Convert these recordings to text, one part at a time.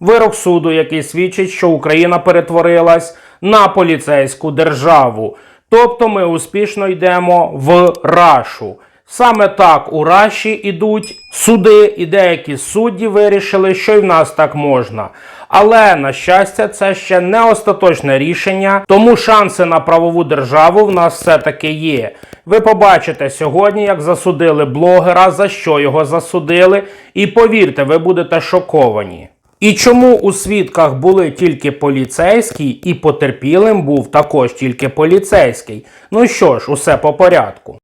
Вирок суду, який свідчить, що Україна перетворилась на поліцейську державу. Тобто ми успішно йдемо в Рашу. Саме так у Раші ідуть суди, і деякі судді вирішили, що й в нас так можна. Але на щастя, це ще не остаточне рішення, тому шанси на правову державу в нас все-таки є. Ви побачите сьогодні, як засудили блогера, за що його засудили, і повірте, ви будете шоковані. І чому у свідках були тільки поліцейські, і потерпілим був також тільки поліцейський? Ну що ж, усе по порядку.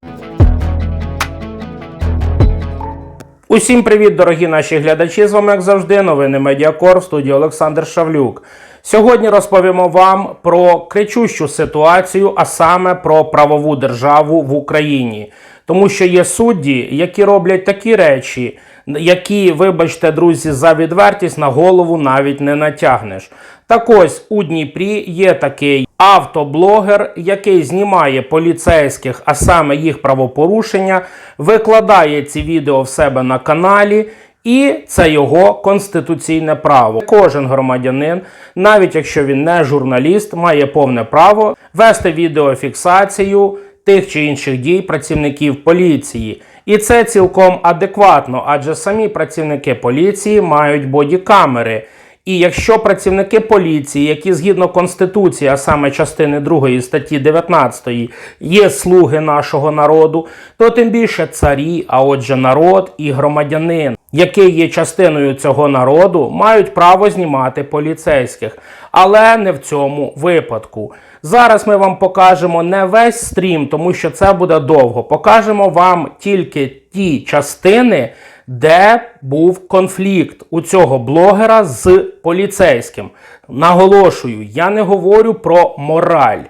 Усім привіт, дорогі наші глядачі! З вами, як завжди, новини Медіакор в студії Олександр Шавлюк. Сьогодні розповімо вам про кричущу ситуацію, а саме про правову державу в Україні. Тому що є судді, які роблять такі речі, які, вибачте, друзі, за відвертість на голову навіть не натягнеш. Так ось у Дніпрі є такий автоблогер, який знімає поліцейських, а саме їх правопорушення, викладає ці відео в себе на каналі. І це його конституційне право. Кожен громадянин, навіть якщо він не журналіст, має повне право вести відеофіксацію тих чи інших дій працівників поліції. І це цілком адекватно, адже самі працівники поліції мають бодікамери. І якщо працівники поліції, які згідно Конституції, а саме частини 2 статті 19, є слуги нашого народу, то тим більше царі, а отже, народ і громадянин, який є частиною цього народу, мають право знімати поліцейських, але не в цьому випадку. Зараз ми вам покажемо не весь стрім, тому що це буде довго. Покажемо вам тільки ті частини де був конфлікт у цього блогера з поліцейським. Наголошую, я не говорю про мораль.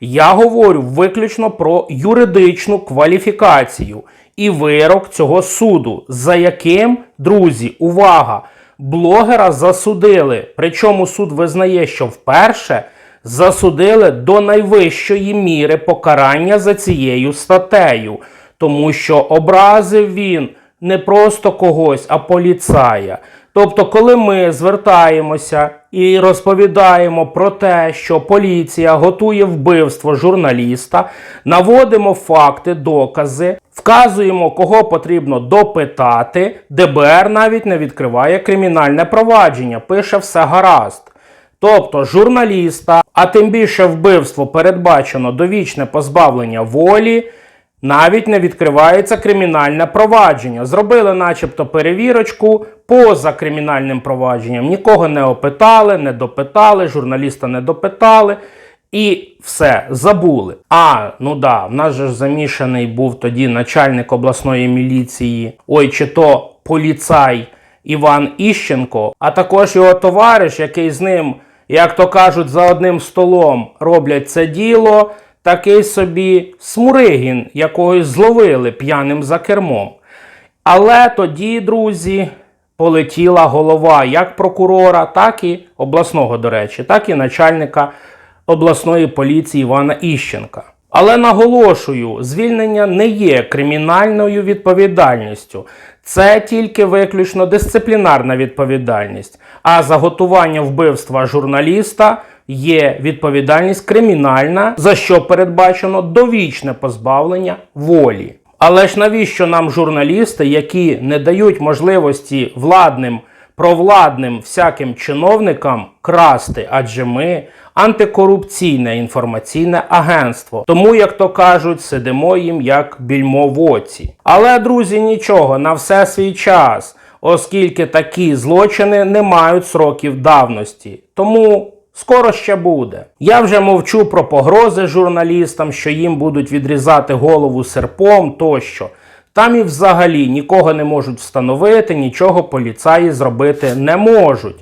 Я говорю виключно про юридичну кваліфікацію і вирок цього суду, за яким, друзі, увага, блогера засудили. Причому суд визнає, що вперше засудили до найвищої міри покарання за цією статтею, тому що образив він не просто когось, а поліцая. Тобто, коли ми звертаємося і розповідаємо про те, що поліція готує вбивство журналіста, наводимо факти, докази, вказуємо, кого потрібно допитати, ДБР навіть не відкриває кримінальне провадження, пише все гаразд. Тобто журналіста, а тим більше вбивство передбачено довічне позбавлення волі. Навіть не відкривається кримінальне провадження. Зробили, начебто, перевірочку поза кримінальним провадженням. Нікого не опитали, не допитали, журналіста не допитали. І все, забули. А, ну да, в нас же ж замішаний був тоді начальник обласної міліції, ой, чи то поліцай Іван Іщенко, а також його товариш, який з ним, як то кажуть, за одним столом роблять це діло такий собі Смуригін, якогось зловили п'яним за кермом. Але тоді, друзі, полетіла голова як прокурора, так і обласного, до речі, так і начальника обласної поліції Івана Іщенка. Але наголошую, звільнення не є кримінальною відповідальністю. Це тільки виключно дисциплінарна відповідальність. А за готування вбивства журналіста є відповідальність кримінальна, за що передбачено довічне позбавлення волі. Але ж навіщо нам журналісти, які не дають можливості владним, провладним всяким чиновникам красти? Адже ми антикорупційне інформаційне агентство. Тому, як то кажуть, сидимо їм як більмо в оці. Але, друзі, нічого, на все свій час, оскільки такі злочини не мають сроків давності. Тому. Скоро ще буде. Я вже мовчу про погрози журналістам, що їм будуть відрізати голову серпом тощо. Там і взагалі нікого не можуть встановити, нічого поліцаї зробити не можуть.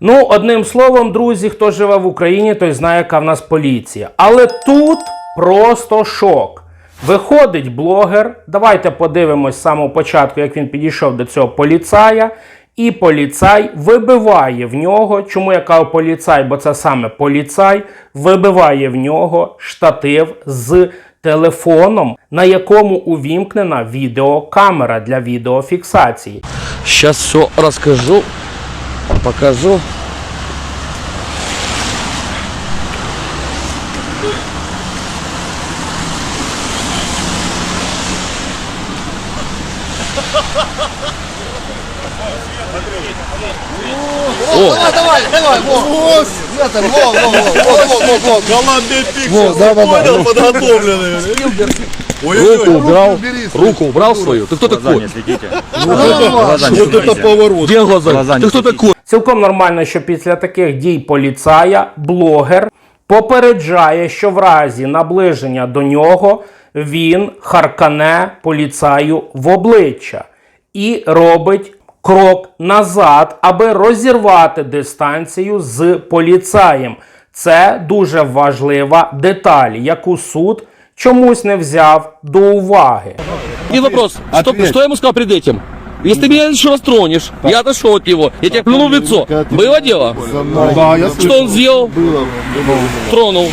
Ну, одним словом, друзі, хто живе в Україні, той знає, яка в нас поліція. Але тут просто шок. Виходить блогер. Давайте подивимось з самого початку, як він підійшов до цього поліцая. І поліцай вибиває в нього. Чому я кажу поліцай? Бо це саме поліцай вибиває в нього штатив з телефоном, на якому увімкнена відеокамера для відеофіксації. Зараз все розкажу, покажу. Давай, давай, давай, во. Это, во, во, во, во, во, во, во. Голландный пик Вот, да, да, да. понял, подготовленный. Руку убрал, Убери. руку убрал свою. Ты кто такой? Вот это поворот. Где глаза? Ты кто такой? Цілком нормально, що після таких дій поліцая блогер попереджає, що в разі наближення до нього він харкане поліцаю в обличчя і робить крок назад, аби розірвати дистанцію з поліцаєм. Це дуже важлива деталь, яку суд чомусь не взяв до уваги. И вопрос. Что, что я ему сказал перед этим? Если ты меня еще раз тронешь, я отошел от него, я тебе плюнул в лицо. Было дело? Да, я Что он сделал? Тронул.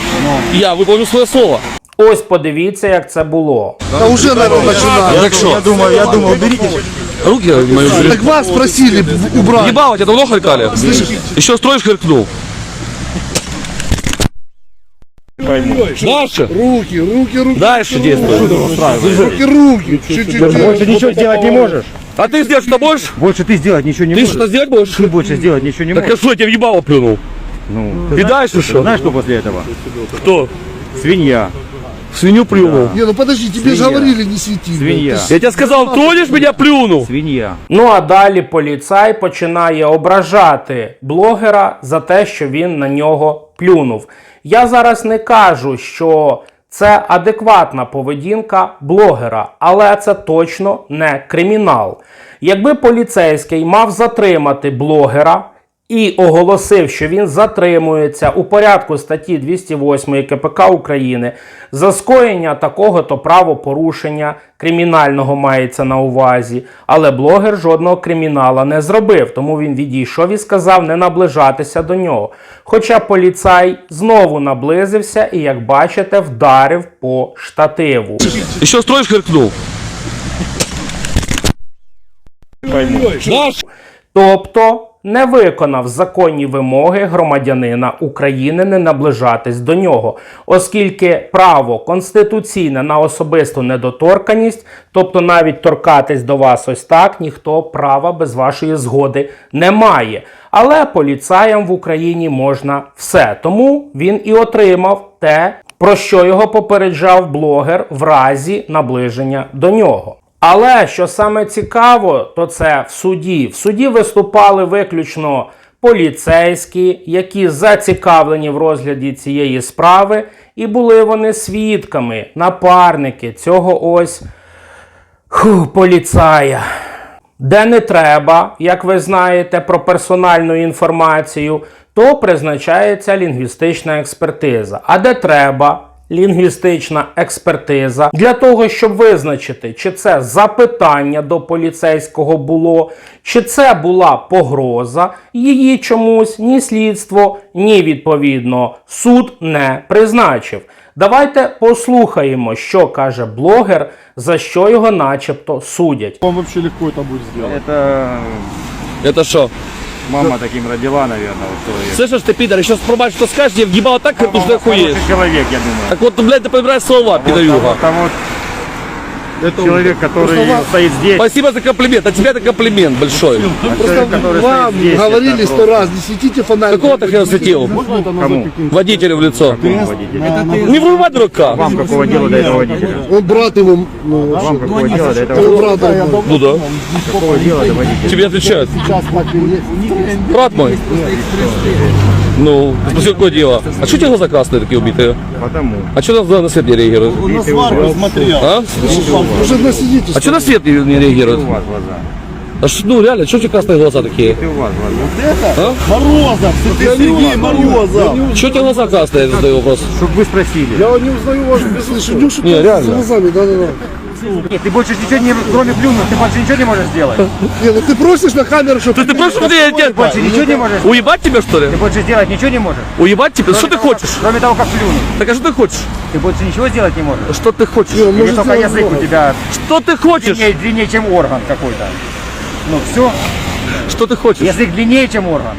Я выполнил свое слово. Ось подивіться, як це було. Да уже, наверное, начинаю. Так что? Я думаю, я думаю, уберите. Руки мои убери. Так вас просили убрать. Ебало, тебя давно харкали? Еще строишь, харкнул. Дальше. Руки, руки, руки. Дальше действуй. Руки, руки. Больше ничего сделать не можешь. А ты сделать что будешь? Больше ты сделать ничего не Ты можешь. что сделать будешь? Ты больше сделать ничего не Так можешь. а что, я тебе в ебало плюнул? Ну, И дальше что? знаешь, что после этого? Кто? Свинья. В свинью плюнул. Не, ну подожди, тебе же Свинья. говорили не свети. Свинья. Я тебе сказал, тронешь меня, плюнул. Свинья. Ну а далі поліцай починає ображати блогера за те, що він на нього плюнув. Я зараз не кажу, що це адекватна поведінка блогера, але це точно не кримінал. Якби поліцейський мав затримати блогера і оголосив, що він затримується у порядку статті 208 КПК України за скоєння такого-то правопорушення кримінального мається на увазі, але блогер жодного кримінала не зробив, тому він відійшов і сказав не наближатися до нього. Хоча поліцай знову наблизився і, як бачите, вдарив по штативу. Еще строишь, харкнул. Дальше. Тобто не виконав законні вимоги громадянина України не наближатись до нього, оскільки право конституційне на особисту недоторканість, тобто навіть торкатись до вас ось так, ніхто права без вашої згоди не має. Але поліцаям в Україні можна все. Тому він і отримав те, про що його попереджав блогер в разі наближення до нього. Але що саме цікаво, то це в суді. В суді виступали виключно поліцейські, які зацікавлені в розгляді цієї справи, і були вони свідками, напарники цього ось фу, поліцая. Де не треба, як ви знаєте, про персональну інформацію, то призначається лінгвістична експертиза. А де треба лінгвістична експертиза для того, щоб визначити, чи це запитання до поліцейського було, чи це була погроза, її чомусь ні слідство, ні відповідно суд не призначив. Давайте послухаємо, що каже блогер, за що його начебто судять. Вам вообще легко это будет сделать. Это Это что? мама таким родила, наверное, вот человек. Слышишь, ты, пидор, еще пробачь, что скажешь, я въебало так, как ты охуеешь. Хороший человек, я думаю. Так вот, блядь, ты подбираешь слова, пидорюга. Это вот Это человек, который стоит здесь. Спасибо за комплимент, от тебя это комплимент большой. Человек, который Вам стоит здесь, говорили это сто просто раз, не светите фонарик. Какого ты хрена светил? Кому? Водителю в лицо. Кому водителю? Не врубай дурака. Вам какого дела до этого водителя? Он брат его, ну, Вам какого дела до этого? его. Ну да. Какого дела до водителя? Тебе отвечают. Брат мой. Ну, спроси, какое дело. А что у тебя глаза красные такие убитые? Потому. А что на, на свет не реагируют? на сварку смотрел. А? А что на свет не, не реагируют? У вас глаза. А ш- ну реально, что у тебя красные глаза такие? И у вас глаза. Морозов, ты Сергей Морозов. Что у тебя глаза красные, я задаю вопрос. Чтобы вы спросили. Я не узнаю вас без слышать. Нюша Не, с реально. глазами, да-да-да. Нет, ты больше ничего не, кроме плюнуть, ты больше ничего не можешь сделать. Не, ну ты просишь на камеру, чтобы... Ты просто смотри, я тебя... Больше ничего не можешь. Уебать тебя, что ли? Ты больше сделать ничего не можешь. Уебать тебя? Что ты хочешь? Кроме того, как плюнуть. Так а что ты хочешь? Ты больше ничего сделать не можешь. Что ты хочешь? Или может только язык у тебя Что ты хочешь? длиннее, длиннее, чем орган какой-то. Ну все. Что ты хочешь? Язык длиннее, чем орган.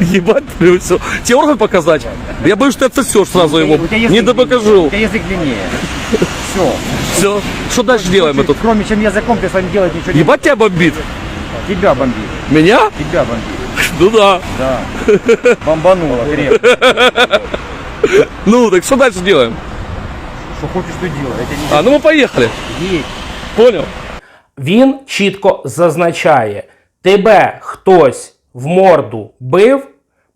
Ебать, блин, все. Тебе орган показать? Я боюсь, что ты отсосешь сразу его. Не допокажу. У тебя язык длиннее. Все. Все. Что дальше делаем мы тут? Кроме чем языком ты с вами делать ничего не Ебать тебя бомбит. Тебя бомбит. Меня? Тебя бомбит. Ну да. Да. Бомбануло крепко. Ну, так что дальше делаем? Что хочешь, что делай. Я тебе А, ну мы поехали. не едь. Понял? Він чітко зазначає: тебе хтось в морду бив.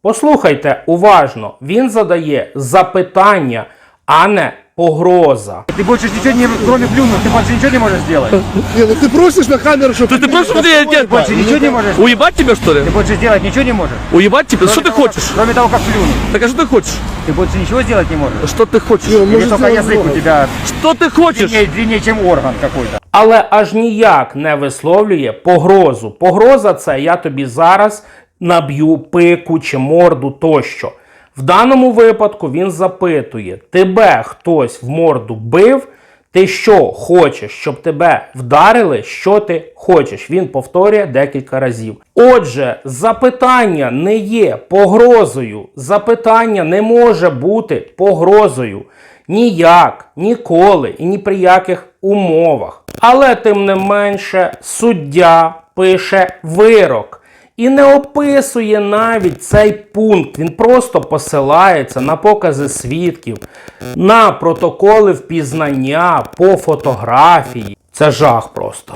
Послухайте уважно, він задає запитання, а не погроза. Ты больше ничего не, кроме плюнуть, ты больше ничего не можешь сделать. Не, ну ты просишь на камеру, чтобы... Ты, ты просто смотри, я тебя... Больше ничего не можешь. Уебать тебя, что ли? Ты больше сделать ничего не можешь. Уебать тебя? Что Кроме ты того, хочешь? как- Кроме того, как плюнуть. Так а что ты хочешь? Ты больше ничего сделать не можешь. Что ты хочешь? Или только язык у тебя Что ты хочешь? длиннее, длиннее, чем орган какой-то. але аж ніяк не висловлює погрозу. Погроза це я тобі зараз наб'ю пику чи морду тощо. В даному випадку він запитує: тебе хтось в морду бив? Ти що хочеш, щоб тебе вдарили? Що ти хочеш? Він повторює декілька разів. Отже, запитання не є погрозою. Запитання не може бути погрозою. Ніяк, ніколи і ні при яких умовах. Але тим не менше, суддя пише вирок і не описує навіть цей пункт. Він просто посилається на покази свідків, на протоколи впізнання по фотографії. Це жах просто.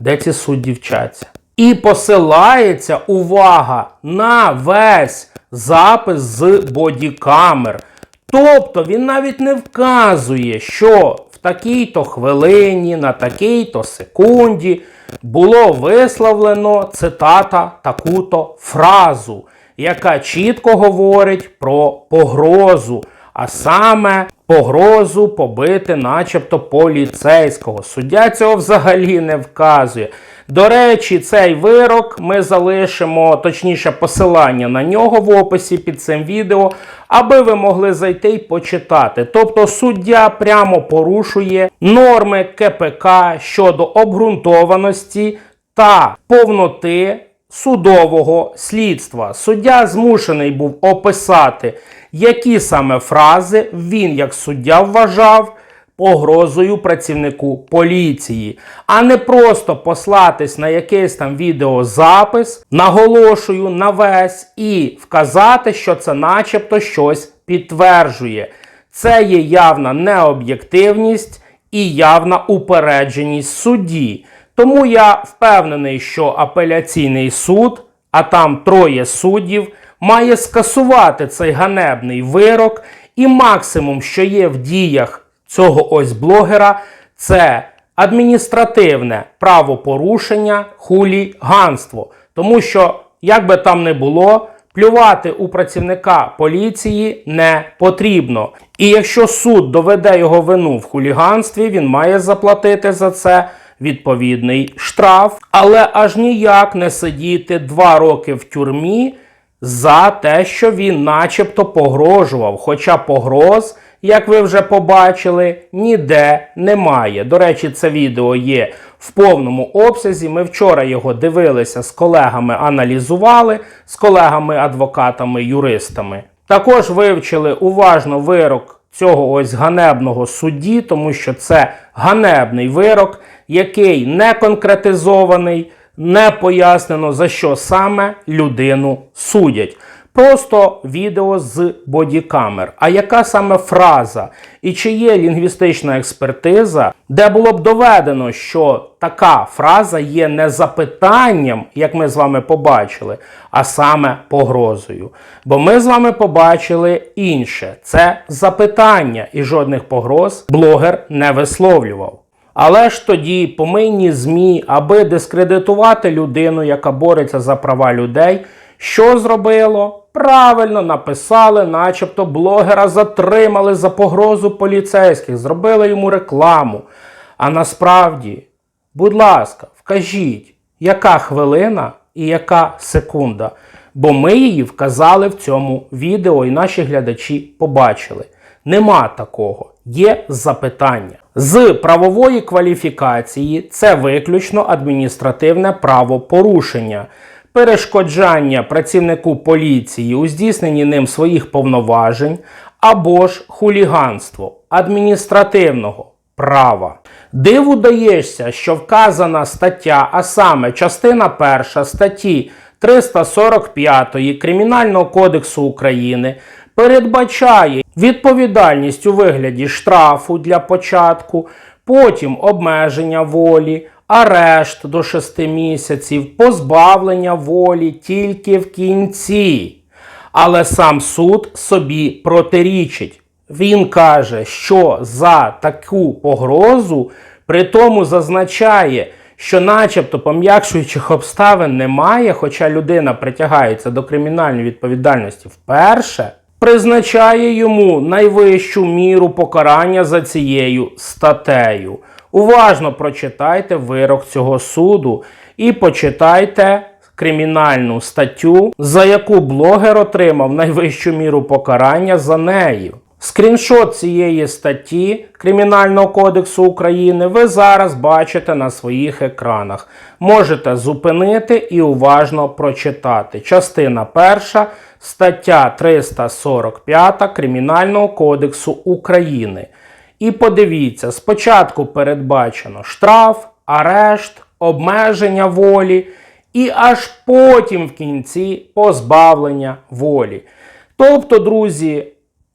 Де ці судді вчаться? І посилається увага на весь запис з бодікамер. Тобто він навіть не вказує, що такій-то хвилині, на такій-то секунді було висловлено цитата таку-то фразу, яка чітко говорить про погрозу, а саме погрозу побити, начебто, поліцейського. Суддя цього взагалі не вказує. До речі, цей вирок ми залишимо, точніше, посилання на нього в описі під цим відео, аби ви могли зайти і почитати. Тобто суддя прямо порушує норми КПК щодо обґрунтованості та повноти судового слідства. Суддя змушений був описати, які саме фрази він, як суддя, вважав погрозою працівнику поліції, а не просто послатись на якийсь там відеозапис, наголошую на весь, і вказати, що це начебто щось підтверджує. Це є явна необ'єктивність і явна упередженість судді. Тому я впевнений, що апеляційний суд, а там троє суддів, має скасувати цей ганебний вирок, і максимум, що є в діях цього ось блогера, це адміністративне правопорушення, хуліганство. Тому що, як би там не було, плювати у працівника поліції не потрібно. І якщо суд доведе його вину в хуліганстві, він має заплатити за це відповідний штраф, але аж ніяк не сидіти два роки в тюрмі за те, що він начебто погрожував. Хоча погроз, як ви вже побачили, ніде немає. До речі, це відео є в повному обсязі. Ми вчора його дивилися з колегами, аналізували, з колегами-адвокатами, юристами. Також вивчили уважно вирок цього ось ганебного судді, тому що це ганебний вирок, який не конкретизований, не пояснено за що саме людину судять. Просто відео з бодікамер. А яка саме фраза? І чи є лінгвістична експертиза, де було б доведено, що така фраза є не запитанням, як ми з вами побачили, а саме погрозою? Бо ми з вами побачили інше: це запитання, і жодних погроз блогер не висловлював. Але ж тоді помийні ЗМІ, аби дискредитувати людину, яка бореться за права людей, що зробило? Правильно написали, начебто блогера затримали за погрозу поліцейських, зробили йому рекламу. А насправді, будь ласка, вкажіть, яка хвилина і яка секунда. Бо ми її вказали в цьому відео, і наші глядачі побачили. Нема такого. Є запитання. З правової кваліфікації це виключно адміністративне правопорушення. Перешкоджання працівнику поліції у здійсненні ним своїх повноважень або ж хуліганство адміністративного права. Диву даєшся, що вказана стаття, а саме частина перша статті 345 Кримінального кодексу України передбачає відповідальність у вигляді штрафу для початку, потім обмеження волі, арешт до 6 місяців, позбавлення волі тільки в кінці. Але сам суд собі протирічить. Він каже, що за таку погрозу при тому зазначає, що начебто пом'якшуючих обставин немає, хоча людина притягається до кримінальної відповідальності вперше, призначає йому найвищу міру покарання за цією статтею. Уважно прочитайте вирок цього суду і почитайте кримінальну статтю, за яку блогер отримав найвищу міру покарання за нею. Скріншот цієї статті Кримінального кодексу України ви зараз бачите на своїх екранах. Можете зупинити і уважно прочитати. Частина перша, стаття 345 Кримінального кодексу України. І подивіться, спочатку передбачено штраф, арешт, обмеження волі, і аж потім в кінці позбавлення волі. Тобто, друзі,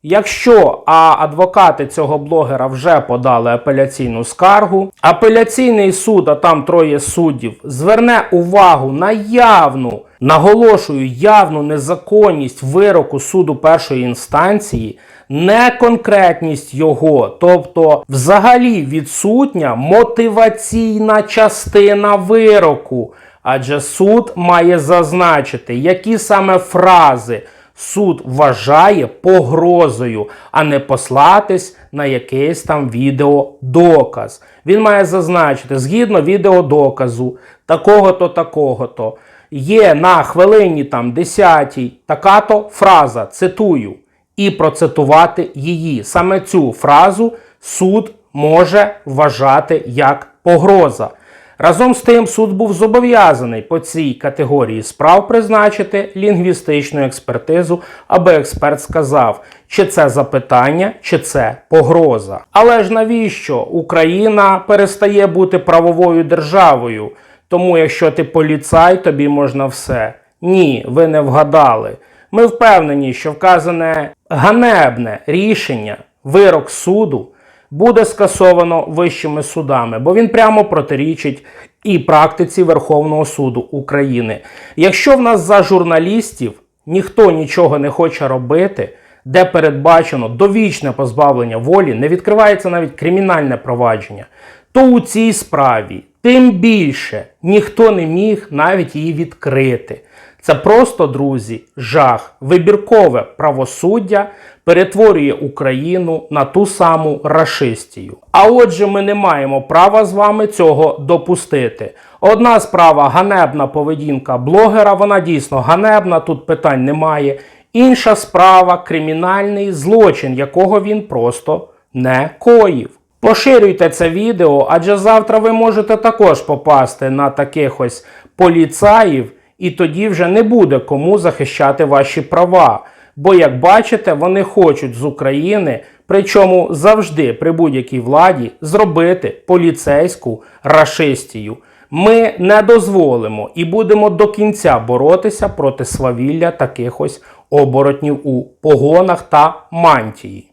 Якщо а адвокати цього блогера вже подали апеляційну скаргу, апеляційний суд, а там троє суддів, зверне увагу на явну, наголошую, явну незаконність вироку суду першої інстанції, неконкретність його, тобто взагалі відсутня мотиваційна частина вироку, адже суд має зазначити, які саме фрази суд вважає погрозою, а не послатись на якийсь там відеодоказ. Він має зазначити, згідно відеодоказу, такого-то, такого-то, є на хвилині там 10 така-то фраза, цитую, і процитувати її. Саме цю фразу суд може вважати як погроза. Разом з тим, суд був зобов'язаний по цій категорії справ призначити лінгвістичну експертизу, аби експерт сказав, чи це запитання, чи це погроза. Але ж навіщо Україна перестає бути правовою державою? Тому, якщо ти поліцай, тобі можна все. Ні, ви не вгадали. Ми впевнені, що вказане ганебне рішення, вирок суду буде скасовано вищими судами, бо він прямо протирічить і практиці Верховного суду України. Якщо в нас за журналістів ніхто нічого не хоче робити, де передбачено довічне позбавлення волі, не відкривається навіть кримінальне провадження, то у цій справі тим більше ніхто не міг навіть її відкрити. Це просто, друзі, жах. Вибіркове правосуддя перетворює Україну на ту саму рашистію. А отже, ми не маємо права з вами цього допустити. Одна справа ганебна поведінка блогера, вона дійсно ганебна, тут питань немає. Інша справа кримінальний злочин, якого він просто не коїв. Поширюйте це відео, адже завтра ви можете також попасти на таких ось поліцаїв, і тоді вже не буде кому захищати ваші права. Бо, як бачите, вони хочуть з України, причому завжди при будь-якій владі, зробити поліцейську рашистію. Ми не дозволимо і будемо до кінця боротися проти свавілля таких ось оборотнів у погонах та мантії.